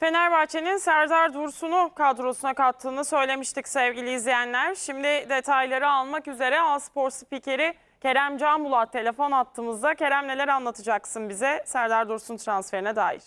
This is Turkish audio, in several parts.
Fenerbahçe'nin Serdar Dursun'u kadrosuna kattığını söylemiştik sevgili izleyenler. Şimdi detayları almak üzere Aspor spikeri Kerem Canbulat telefon attığımızda. Kerem neler anlatacaksın bize Serdar Dursun transferine dair?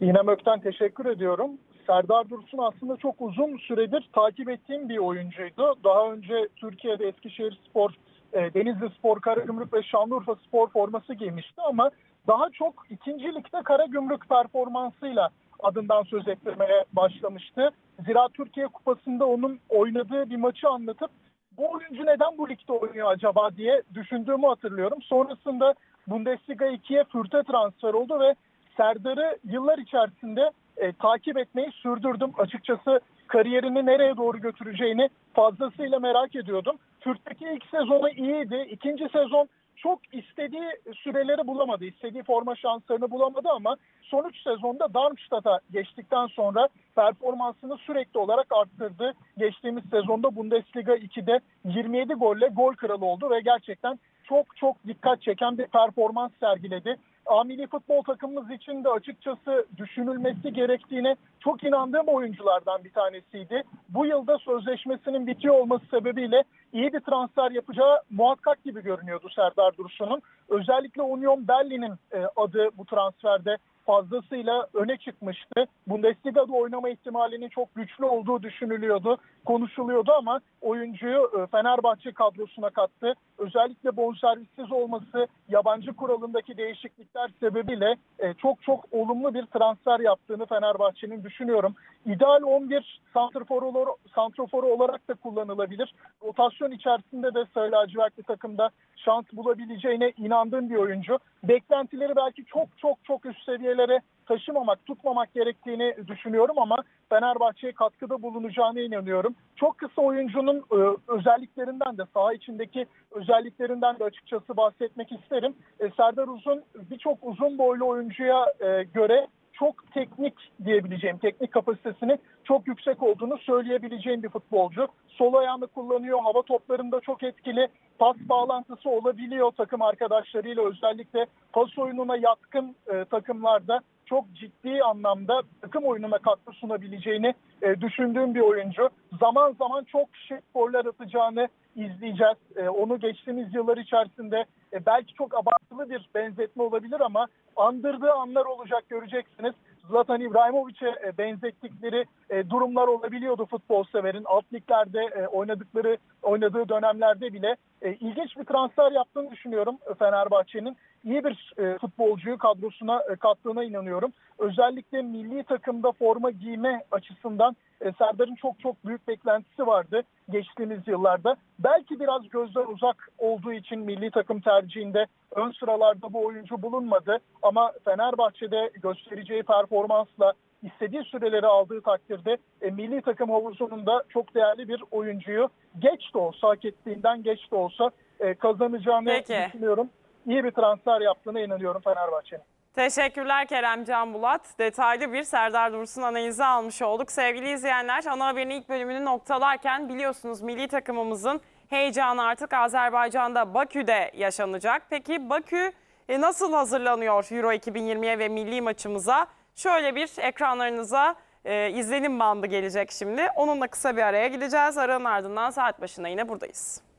İrem Ökten teşekkür ediyorum. Serdar Dursun aslında çok uzun süredir takip ettiğim bir oyuncuydu. Daha önce Türkiye'de Eskişehir Spor, e, Denizli Spor, Karagümrük ve Şanlıurfa Spor forması giymişti ama daha çok ikinci ligde Karagümrük performansıyla adından söz ettirmeye başlamıştı. Zira Türkiye Kupası'nda onun oynadığı bir maçı anlatıp bu oyuncu neden bu ligde oynuyor acaba diye düşündüğümü hatırlıyorum. Sonrasında Bundesliga 2'ye Fürth'e transfer oldu ve Serdar'ı yıllar içerisinde e, takip etmeyi sürdürdüm. Açıkçası kariyerini nereye doğru götüreceğini fazlasıyla merak ediyordum. Fürth'teki ilk sezonu iyiydi. İkinci sezon çok istediği süreleri bulamadı. istediği forma şanslarını bulamadı ama son 3 sezonda Darmstadt'a geçtikten sonra performansını sürekli olarak arttırdı. Geçtiğimiz sezonda Bundesliga 2'de 27 golle gol kralı oldu ve gerçekten çok çok dikkat çeken bir performans sergiledi. A milli futbol takımımız için de açıkçası düşünülmesi gerektiğine çok inandığım oyunculardan bir tanesiydi. Bu yılda sözleşmesinin bitiyor olması sebebiyle iyi bir transfer yapacağı muhakkak gibi görünüyordu Serdar Dursun'un. Özellikle Union Berlin'in e, adı bu transferde fazlasıyla öne çıkmıştı. Bundesliga'da oynama ihtimalinin çok güçlü olduğu düşünülüyordu, konuşuluyordu ama oyuncuyu e, Fenerbahçe kadrosuna kattı. Özellikle bonservissiz olması, yabancı kuralındaki değişiklikler sebebiyle e, çok çok olumlu bir transfer yaptığını Fenerbahçe'nin düşünüyorum. İdeal 11 santrforu, olar- santroforu olarak da kullanılabilir. Rotasyon içerisinde de Sarı lacivertli takımda şans bulabileceğine inandığım bir oyuncu. Beklentileri belki çok çok çok üst seviyelere taşımamak, tutmamak gerektiğini düşünüyorum ama Fenerbahçe'ye katkıda bulunacağına inanıyorum. Çok kısa oyuncunun e, özelliklerinden de saha içindeki özelliklerinden de açıkçası bahsetmek isterim. E, Serdar Uzun birçok uzun boylu oyuncuya e, göre çok teknik diyebileceğim, teknik kapasitesinin çok yüksek olduğunu söyleyebileceğim bir futbolcu. Sol ayağını kullanıyor, hava toplarında çok etkili, pas bağlantısı olabiliyor takım arkadaşlarıyla özellikle pas oyununa yatkın e, takımlarda çok ciddi anlamda takım oyununa katkı sunabileceğini e, düşündüğüm bir oyuncu. Zaman zaman çok şık goller atacağını izleyeceğiz. E, onu geçtiğimiz yıllar içerisinde e, belki çok abartılı bir benzetme olabilir ama andırdığı anlar olacak göreceksiniz. Zlatan İbrahimovic'e e, benzettikleri e, durumlar olabiliyordu futbol severin. Alt liglerde e, oynadıkları oynadığı dönemlerde bile ilginç bir transfer yaptığını düşünüyorum Fenerbahçe'nin. İyi bir e, futbolcuyu kadrosuna e, kattığına inanıyorum. Özellikle milli takımda forma giyme açısından e, Serdar'ın çok çok büyük beklentisi vardı geçtiğimiz yıllarda. Belki biraz gözden uzak olduğu için milli takım tercihinde ön sıralarda bu oyuncu bulunmadı. Ama Fenerbahçe'de göstereceği performansla istediği süreleri aldığı takdirde e, milli takım havuzunun çok değerli bir oyuncuyu geç de olsa hak ettiğinden geç de olsa e, kazanacağını Peki. düşünüyorum. İyi bir transfer yaptığına inanıyorum Fenerbahçe'nin. Teşekkürler Kerem Can Bulat. Detaylı bir Serdar Dursun analizi almış olduk. Sevgili izleyenler ana haberin ilk bölümünü noktalarken biliyorsunuz milli takımımızın heyecanı artık Azerbaycan'da Bakü'de yaşanacak. Peki Bakü e, nasıl hazırlanıyor Euro 2020'ye ve milli maçımıza? Şöyle bir ekranlarınıza e, izlenim bandı gelecek şimdi. Onunla kısa bir araya gideceğiz. Aranın ardından saat başına yine buradayız.